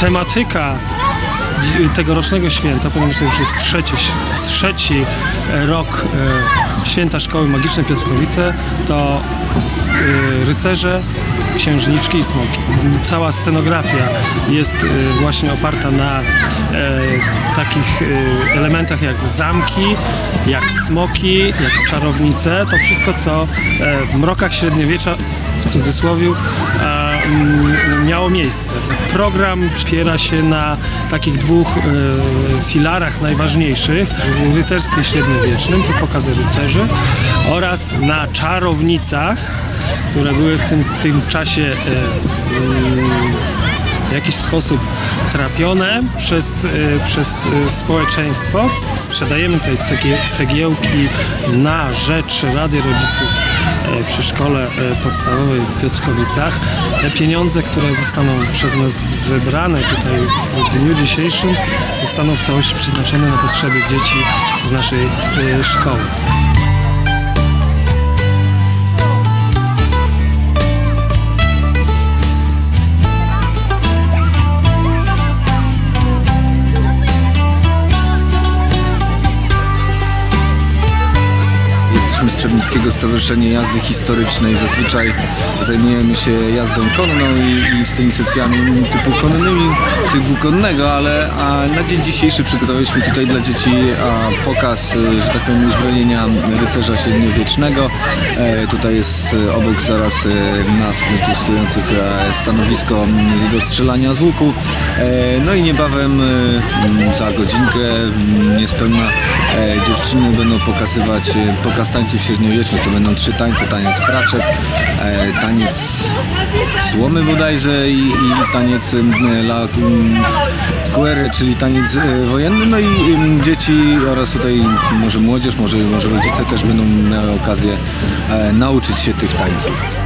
tematyka tegorocznego święta, ponieważ to już jest trzeci, trzeci rok e, święta Szkoły Magicznej Piotrkowice, to e, rycerze, księżniczki i smoki. Cała scenografia jest e, właśnie oparta na takich elementach jak zamki, jak smoki, jak czarownice. To wszystko, co w mrokach średniowiecza, w cudzysłowie, miało miejsce. Program wspiera się na takich dwóch e, filarach najważniejszych. W rycerstwie średniowiecznym, to pokazy rycerzy oraz na czarownicach, które były w tym, tym czasie e, mm, w jakiś sposób trapione przez, e, przez społeczeństwo. Sprzedajemy cegie, cegiełki na rzecz Rady Rodziców przy szkole e, podstawowej w Piotrkowicach. Te pieniądze, które zostaną przez nas zebrane tutaj w dniu dzisiejszym, zostaną w całości przeznaczone na potrzeby dzieci z naszej e, szkoły. Jesteśmy z Trzebnickiego Stowarzyszenia Jazdy Historycznej. Zazwyczaj zajmujemy się jazdą konną i, i scenizacjami typu konnymi, typu konnego, ale na dzień dzisiejszy przygotowaliśmy tutaj dla dzieci a, pokaz, e, że tak powiem, uzbrojenia rycerza średniowiecznego. E, tutaj jest e, obok zaraz e, nas tu stojących stanowisko do strzelania z łuku. E, no i niebawem e, za godzinkę niespełna e, dziewczyny będą pokazywać e, pokaz tańców średniowiecznych. To będą trzy tańce, taniec praczek, e, taniec słomy bodajże i, i taniec m, la guerre, czyli taniec e, wojenny. No i m, dzieci oraz tutaj może młodzież, może, może rodzice też będą miały okazję e, nauczyć się tych tańców.